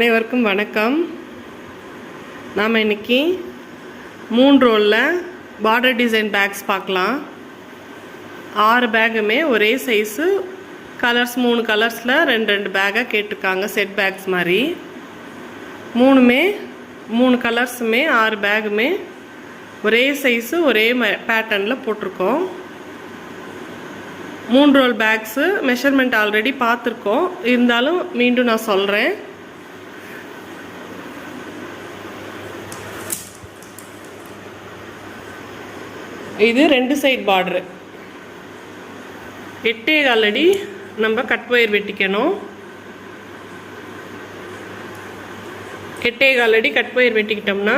அனைவருக்கும் வணக்கம். நாம் இன்னைக்கு மூணு ரோலில் பார்டர் டிசைன் பேக்ஸ் பார்க்கலாம். ஆறு பேக்குமே ஒரே சைஸு கலர்ஸ் மூணு கலர்ஸில் ரெண்டு ரெண்டு பேக்காக கேட்டிருக்காங்க செட் பேக்ஸ் மாதிரி. மூணுமே மூணு கலர்ஸுமே ஆறு பேக்குமே ஒரே சைஸு ஒரே பேட்டர்னில் போட்டிருக்கோம். மூன்று ரோல் பேக்ஸு மெஷர்மெண்ட் ஆல்ரெடி பார்த்துருக்கோம். இருந்தாலும் மீண்டும் நான் சொல்கிறேன் இது ரெண்டு சைட் பார்டரு எட்டே காலடி. நம்ம கட் ஒயர் வெட்டிக்கணும். எட்டே காலடி கட் ஒயர் வெட்டிக்கிட்டோம்னா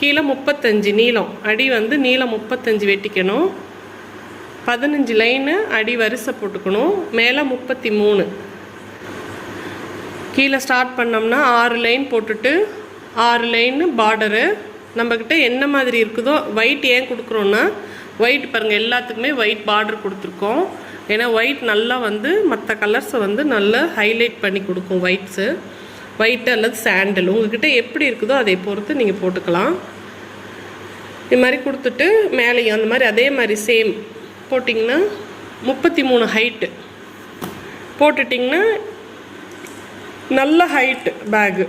கீழே முப்பத்தஞ்சு நீளம். அடி வந்து நீளம் முப்பத்தஞ்சு வெட்டிக்கணும். பதினஞ்சு லைனு அடி வரிசை போட்டுக்கணும். மேலே முப்பத்தி மூணு கீழே ஸ்டார்ட் பண்ணோம்னா ஆறு லைன் போட்டுட்டு ஆறு லைனு பார்டரு நம்மக்கிட்ட என்ன மாதிரி இருக்குதோ ஒயிட் ஏன் கொடுக்குறோன்னா ஒயிட் பாருங்கள் எல்லாத்துக்குமே ஒயிட் பார்டர் கொடுத்துருக்கோம். ஏன்னா ஒயிட் நல்லா வந்து மற்ற கலர்ஸை வந்து நல்லா ஹைலைட் பண்ணி கொடுக்கும் ஒயிட்ஸு ஒயிட்டு அல்லது சாண்டல் உங்கள்கிட்ட எப்படி இருக்குதோ அதை பொறுத்து நீங்கள் போட்டுக்கலாம். இது மாதிரி கொடுத்துட்டு மேலேயும் அந்த மாதிரி அதே மாதிரி சேம் போட்டிங்கன்னா முப்பத்தி மூணு ஹைட்டு போட்டுட்டிங்கன்னா நல்ல ஹைட்டு பேகு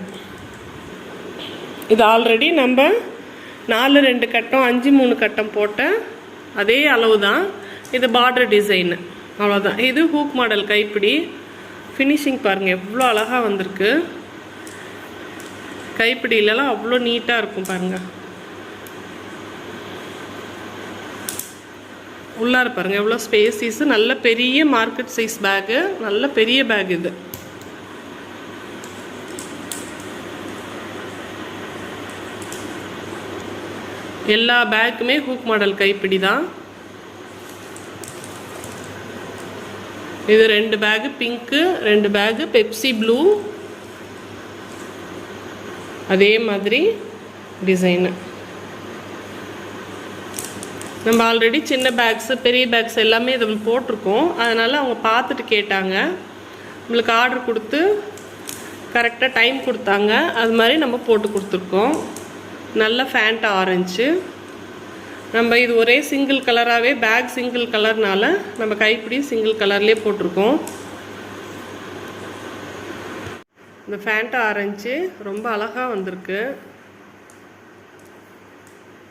இது ஆல்ரெடி நம்ம நாலு ரெண்டு கட்டம் அஞ்சு மூணு கட்டம் போட்ட அதே அளவு தான் இது பார்டர் டிசைனு அவ்வளோதான் இது ஹூக் மாடல் கைப்பிடி. ஃபினிஷிங் பாருங்கள் எவ்வளோ அழகாக வந்திருக்கு. கைப்பிடியிலலாம் அவ்வளோ நீட்டாக இருக்கும் பாருங்கள் உள்ளார பாருங்கள் எவ்வளோ ஸ்பேசிஸு நல்ல பெரிய மார்க்கெட் சைஸ் பேகு நல்ல பெரிய பேக் இது. எல்லா பேக்குமே ஹூக் மாடல் கைப்பிடி தான். இது ரெண்டு பேகு பிங்க்கு ரெண்டு பேகு பெப்சி ப்ளூ. அதே மாதிரி டிசைனு. நம்ம ஆல்ரெடி சின்ன பேக்ஸு பெரிய பேக்ஸ் எல்லாமே இதில் போட்டிருக்கோம். அதனால் அவங்க பார்த்துட்டு கேட்டாங்க. நம்மளுக்கு ஆர்டர் கொடுத்து கரெக்டாக டைம் கொடுத்தாங்க. அது மாதிரி நம்ம போட்டு கொடுத்துருக்கோம். நல்ல ஃபேண்ட் ஆரஞ்சு நம்ம இது ஒரே சிங்கிள் கலராகவே பேக் சிங்கிள் கலர்னால நம்ம கைப்பிடி சிங்கிள் கலர்லேயே போட்டிருக்கோம். இந்த ஃபேண்ட் ஆரஞ்சு ரொம்ப அழகாக வந்திருக்கு.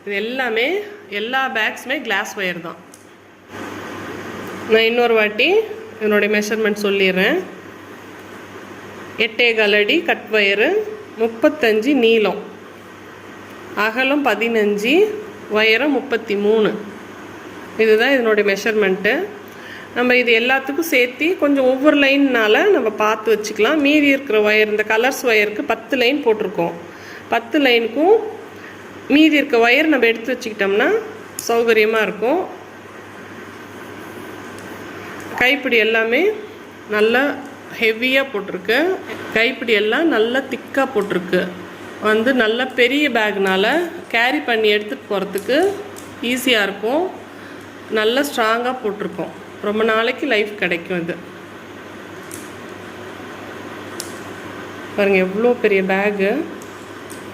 இது எல்லாமே எல்லா பேக்ஸுமே கிளாஸ் ஒயர் தான். நான் இன்னொரு வாட்டி என்னுடைய மெஷர்மெண்ட் சொல்லிடுறேன். எட்டே கலடி கட் ஒயரு முப்பத்தஞ்சு நீளம். அகலம் பதினஞ்சு உயரம் முப்பத்தி மூணு இதுதான் இதனுடைய மெஷர்மெண்ட்டு நம்ம இது எல்லாத்துக்கும் சேர்த்து கொஞ்சம் ஒவ்வொரு லைன்னால் நம்ம பார்த்து வச்சுக்கலாம். மீதி இருக்கிற ஒயர் இந்த கலர்ஸ் ஒயருக்கு பத்து லைன் போட்டிருக்கோம். பத்து லைனுக்கும் மீதி இருக்க ஒயர் நம்ம எடுத்து வச்சுக்கிட்டோம்னா சௌகரியமாக இருக்கும். கைப்பிடி எல்லாமே நல்லா ஹெவியாக போட்டிருக்கு. கைப்பிடி எல்லாம் நல்லா திக்காக போட்டிருக்கு. வந்து நல்ல பெரிய பேக்னால் கேரி பண்ணி எடுத்துகிட்டு போகிறதுக்கு ஈஸியாக இருக்கும். நல்ல ஸ்ட்ராங்காக போட்டிருக்கோம். ரொம்ப நாளைக்கு லைஃப் கிடைக்கும் இது. பாருங்கள் எவ்வளோ பெரிய பேகு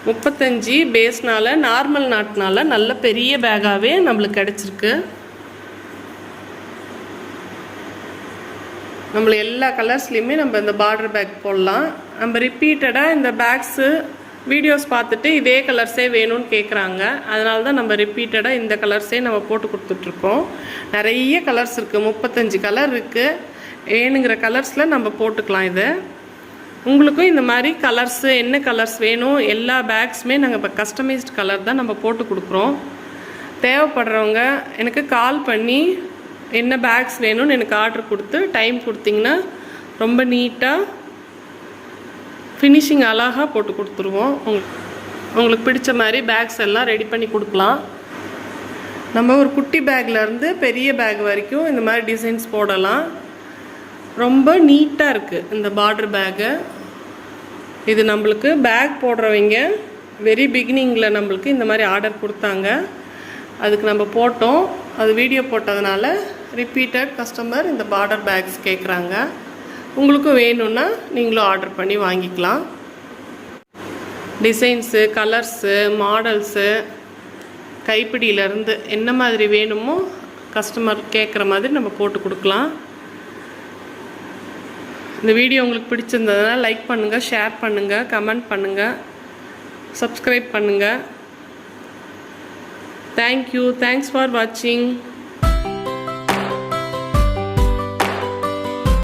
முப்பத்தஞ்சு பேஸ்னால் நார்மல் நாட்டினால நல்ல பெரிய பேக்காகவே நம்மளுக்கு கிடச்சிருக்கு. நம்மள எல்லா கலர்ஸ்லேயுமே நம்ம இந்த பார்டர் பேக் போடலாம். நம்ம ரிப்பீட்டடாக இந்த பேக்ஸு வீடியோஸ் பார்த்துட்டு இதே கலர்ஸே வேணும்னு கேட்குறாங்க அதனால தான் நம்ம ரிப்பீட்டடாக இந்த கலர்ஸே நம்ம போட்டு கொடுத்துட்ருக்கோம். நிறைய கலர்ஸ் இருக்குது முப்பத்தஞ்சு கலர் இருக்குது வேணுங்கிற கலர்ஸில் நம்ம போட்டுக்கலாம் இதை. உங்களுக்கும் இந்த மாதிரி கலர்ஸு என்ன கலர்ஸ் வேணும் எல்லா பேக்ஸுமே நாங்கள் இப்போ கஸ்டமைஸ்டு கலர் தான் நம்ம போட்டு கொடுக்குறோம். தேவைப்படுறவங்க எனக்கு கால் பண்ணி என்ன பேக்ஸ் வேணும்னு எனக்கு ஆர்டர் கொடுத்து டைம் கொடுத்தீங்கன்னா ரொம்ப நீட்டாக ஃபினிஷிங் அழகாக போட்டு கொடுத்துருவோம். உங்களுக்கு உங்களுக்கு பிடிச்ச மாதிரி பேக்ஸ் எல்லாம் ரெடி பண்ணி கொடுக்கலாம். நம்ம ஒரு குட்டி பேக்லேருந்து பெரிய பேக் வரைக்கும் இந்த மாதிரி டிசைன்ஸ் போடலாம். ரொம்ப நீட்டாக இருக்குது இந்த பார்டர் பேக்கு இது நம்மளுக்கு பேக் போடுறவங்க வெரி பிகினிங்கில் நம்மளுக்கு இந்த மாதிரி ஆர்டர் கொடுத்தாங்க. அதுக்கு நம்ம போட்டோம். அது வீடியோ போட்டதுனால ரிப்பீட்டட் கஸ்டமர் இந்த பார்டர் பேக்ஸ் கேட்குறாங்க உங்களுக்கும் வேணும்னா நீங்களும் ஆர்டர் பண்ணி வாங்கிக்கலாம். டிசைன்ஸு கலர்ஸு மாடல்ஸு கைப்பிடியிலேருந்து என்ன மாதிரி வேணுமோ கஸ்டமர் கேட்குற மாதிரி நம்ம போட்டு கொடுக்கலாம். இந்த வீடியோ உங்களுக்கு பிடிச்சிருந்ததுன்னா லைக் பண்ணுங்கள் ஷேர் பண்ணுங்கள் கமெண்ட் பண்ணுங்கள் சப்ஸ்கிரைப் பண்ணுங்கள் தேங்க்யூ தேங்க்ஸ் ஃபார் வாட்சிங்